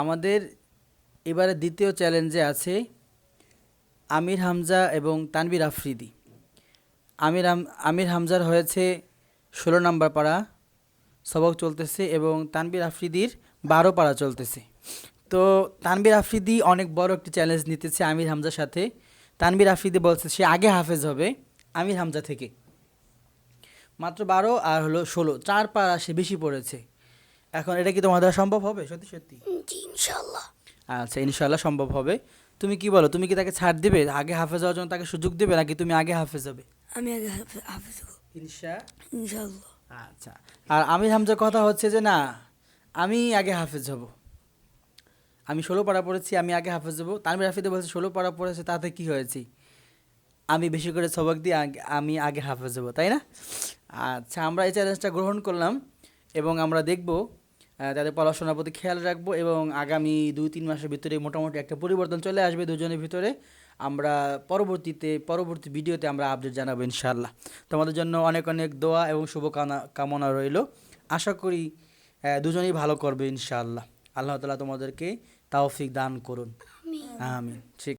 আমাদের এবারে দ্বিতীয় চ্যালেঞ্জে আছে আমির হামজা এবং তানবির আফ্রিদি। আমির আমির হামজার হয়েছে ষোলো নম্বর পাড়া, সবক চলতেছে এবং তানবির আফ্রিদির বারো পাড়া চলতেছে। তো তানবির আফ্রিদি অনেক বড় একটি চ্যালেঞ্জ নিতেছে আমির হামজার সাথে। তানবির আফ্রিদি বলছে, সে আগে হাফেজ হবে আমির হামজা থেকে। মাত্র বারো আর হলো ষোলো, চার পাড়া সে বেশি পড়েছে। এখন এটা কি তোমার দ্বারা সম্ভব হবে? সত্যি সত্যি? ইনশাল্লাহ আচ্ছা ইনশাল্লাহ সম্ভব হবে। তুমি কি বলো তুমি কি তাকে ছাড় দেবে? আগে হাফেজ হওয়ার জন্য তাকে সুযোগ দেবে নাকি তুমি আগে হাফেজ হবে? আমি আগে হাফে- হাফেজ হব। ইনশা ইনশাল্লাহ আচ্ছা আর আমির হামজার কথা হচ্ছে যে না আমি আগে হাফেজ হব। আমি ষোলো পাড়া পড়েছি আমি আগে হাফেজ হব। তানবির হাফিদে বলছে ষোলো পাড়া পড়েছে তাতে কি হয়েছে? আমি বেশি করে সবক দিয়ে আমি আগে হাফেজ হব তাই না? আচ্ছা আমরা এই চ্যালেঞ্জটা গ্রহণ করলাম এবং আমরা দেখব তাদের পড়াশোনার প্রতি খেয়াল রাখব এবং আগামী দুই তিন মাসের ভিতরে মোটামুটি একটা পরিবর্তন চলে আসবে দুজনের ভিতরে। আমরা পরবর্তীতে পরবর্তী ভিডিওতে আমরা আপডেট জানাব ইনশাআল্লাহ। তোমাদের জন্য অনেক অনেক দোয়া এবং শুভকামনা কামনা রইল। আশা করি দুজনেই ভালো করবে ইনশাআল্লাহ। আল্লাহ তালা তোমাদেরকে তাওফিক দান করুন। আমিন। ঠিক